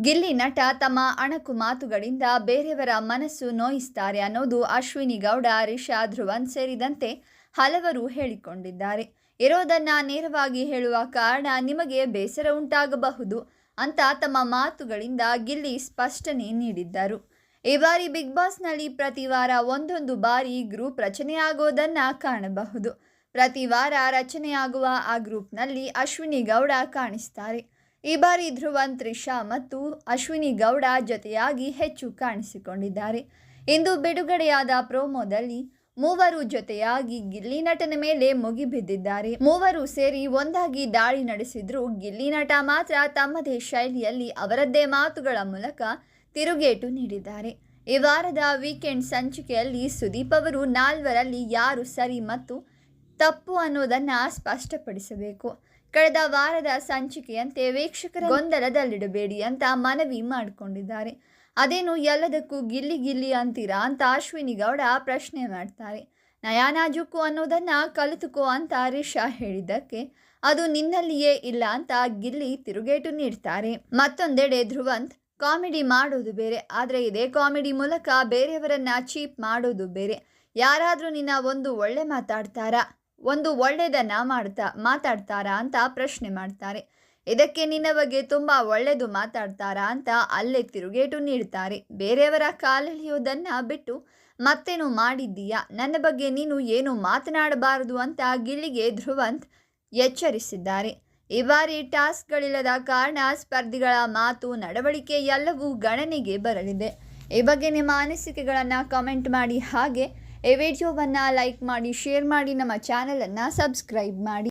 ಗಿಲ್ಲಿ ನಟ ತಮ್ಮ ಅಣಕು ಮಾತುಗಳಿಂದ ಬೇರೆಯವರ ಮನಸ್ಸು ನೋಯಿಸ್ತಾರೆ ಅನ್ನೋದು ಅಶ್ವಿನಿ ಗೌಡ, ರಿಷಾ, ಧ್ರುವನ್ ಸೇರಿದಂತೆ ಹಲವರು ಹೇಳಿಕೊಂಡಿದ್ದಾರೆ. ಇರೋದನ್ನ ನೇರವಾಗಿ ಹೇಳುವ ಕಾರಣ ನಿಮಗೆ ಬೇಸರ ಉಂಟಾಗಬಹುದು ಅಂತ ತಮ್ಮ ಮಾತುಗಳಿಂದ ಗಿಲ್ಲಿ ಸ್ಪಷ್ಟನೆ ನೀಡಿದ್ದರು. ಈ ಬಾರಿ ಬಿಗ್ ಬಾಸ್ನಲ್ಲಿ ಪ್ರತಿ ವಾರ ಒಂದೊಂದು ಬಾರಿ ಗ್ರೂಪ್ ರಚನೆಯಾಗೋದನ್ನ ಕಾಣಬಹುದು. ಪ್ರತಿ ವಾರ ರಚನೆಯಾಗುವ ಆ ಗ್ರೂಪ್ನಲ್ಲಿ ಅಶ್ವಿನಿ ಗೌಡ ಕಾಣಿಸ್ತಾರೆ. ಈ ಬಾರಿ ಧ್ರುವನ್, ತ್ರಿಷಾ ಮತ್ತು ಅಶ್ವಿನಿ ಗೌಡ ಜೊತೆಯಾಗಿ ಹೆಚ್ಚು ಕಾಣಿಸಿಕೊಂಡಿದ್ದಾರೆ. ಇಂದು ಬಿಡುಗಡೆಯಾದ ಪ್ರೋಮೋದಲ್ಲಿ ಮೂವರು ಜೊತೆಯಾಗಿ ಗಿಲ್ಲಿ ನಟನ ಮೇಲೆ ಮುಗಿಬಿದ್ದಿದ್ದಾರೆ. ಮೂವರು ಸೇರಿ ಒಂದಾಗಿ ದಾಳಿ ನಡೆಸಿದ್ರು ಗಿಲ್ಲಿ ನಟ ಮಾತ್ರ ತಮ್ಮದೇ ಶೈಲಿಯಲ್ಲಿ ಅವರದ್ದೇ ಮಾತುಗಳ ಮೂಲಕ ತಿರುಗೇಟು ನೀಡಿದ್ದಾರೆ. ಈ ವಾರದ ವೀಕೆಂಡ್ ಸಂಚಿಕೆಯಲ್ಲಿ ಸುದೀಪ್ ಅವರು ನಾಲ್ವರಲ್ಲಿ ಯಾರು ಸರಿ ಮತ್ತು ತಪ್ಪು ಅನ್ನೋದನ್ನು ಸ್ಪಷ್ಟಪಡಿಸಬೇಕು. ಕಳೆದ ವಾರದ ಸಂಚಿಕೆಯಂತೆ ವೀಕ್ಷಕರ ಗೊಂದಲದಲ್ಲಿಡಬೇಡಿ ಅಂತ ಮನವಿ ಮಾಡಿಕೊಂಡಿದ್ದಾರೆ. ಅದೇನು ಎಲ್ಲದಕ್ಕೂ ಗಿಲ್ಲಿ ಗಿಲ್ಲಿ ಅಂತೀರಾ ಅಂತ ಅಶ್ವಿನಿ ಗೌಡ ಪ್ರಶ್ನೆ ಮಾಡ್ತಾರೆ. ನಯಾನಾಜುಕು ಅನ್ನೋದನ್ನ ಕಲಿತುಕೋ ಅಂತ ರಿಷಾ ಹೇಳಿದ್ದಕ್ಕೆ ಅದು ನಿನ್ನಲ್ಲಿಯೇ ಇಲ್ಲ ಅಂತ ಗಿಲ್ಲಿ ತಿರುಗೇಟು ನೀಡ್ತಾರೆ. ಮತ್ತೊಂದೆಡೆ ಧ್ರುವಂತ್ ಕಾಮಿಡಿ ಮಾಡೋದು ಬೇರೆ ಆದರೆ ಇದೇ ಕಾಮಿಡಿ ಮೂಲಕ ಬೇರೆಯವರನ್ನ ಚೀಪ್ ಮಾಡೋದು ಬೇರೆ. ಯಾರಾದರೂ ನಿನ್ನ ಒಂದು ಒಳ್ಳೆ ಮಾತಾಡ್ತಾರಾ? ಒಂದು ಒಳ್ಳೆಯದನ್ನ ಮಾಡ್ತಾ, ಮಾತಾಡ್ತಾರಾ ಅಂತ ಪ್ರಶ್ನೆ ಮಾಡ್ತಾರೆ. ಇದಕ್ಕೆ ನಿನ್ನ ಬಗ್ಗೆ ತುಂಬ ಒಳ್ಳೆಯದು ಮಾತಾಡ್ತಾರಾ ಅಂತ ಅಲ್ಲೇ ತಿರುಗೇಟು ನೀಡ್ತಾರೆ. ಬೇರೆಯವರ ಕಾಲೆಳೆಯೋದನ್ನು ಬಿಟ್ಟು ಮತ್ತೇನು ಮಾಡಿದ್ದೀಯಾ? ನನ್ನ ಬಗ್ಗೆ ನೀನು ಏನು ಮಾತನಾಡಬಾರದು ಅಂತ ಗಿಳಿಗೆ ಧ್ರುವಂತ್ ಎಚ್ಚರಿಸಿದ್ದಾರೆ. ಈ ಬಾರಿ ಟಾಸ್ಕ್ಗಳಿಲ್ಲದ ಕಾರಣ ಸ್ಪರ್ಧಿಗಳ ಮಾತು, ನಡವಳಿಕೆ ಎಲ್ಲವೂ ಗಣನೆಗೆ ಬರಲಿದೆ. ಈ ಬಗ್ಗೆ ನಿಮ್ಮ ಅನಿಸಿಕೆಗಳನ್ನು ಕಮೆಂಟ್ ಮಾಡಿ ಹಾಗೆ ಈ ವಿಡಿಯೋವನ್ನು ಲೈಕ್ ಮಾಡಿ ಶೇರ್ ಮಾಡಿ ನಮ್ಮ ಚಾನಲನ್ನು ಸಬ್ಸ್ಕ್ರೈಬ್ ಮಾಡಿ.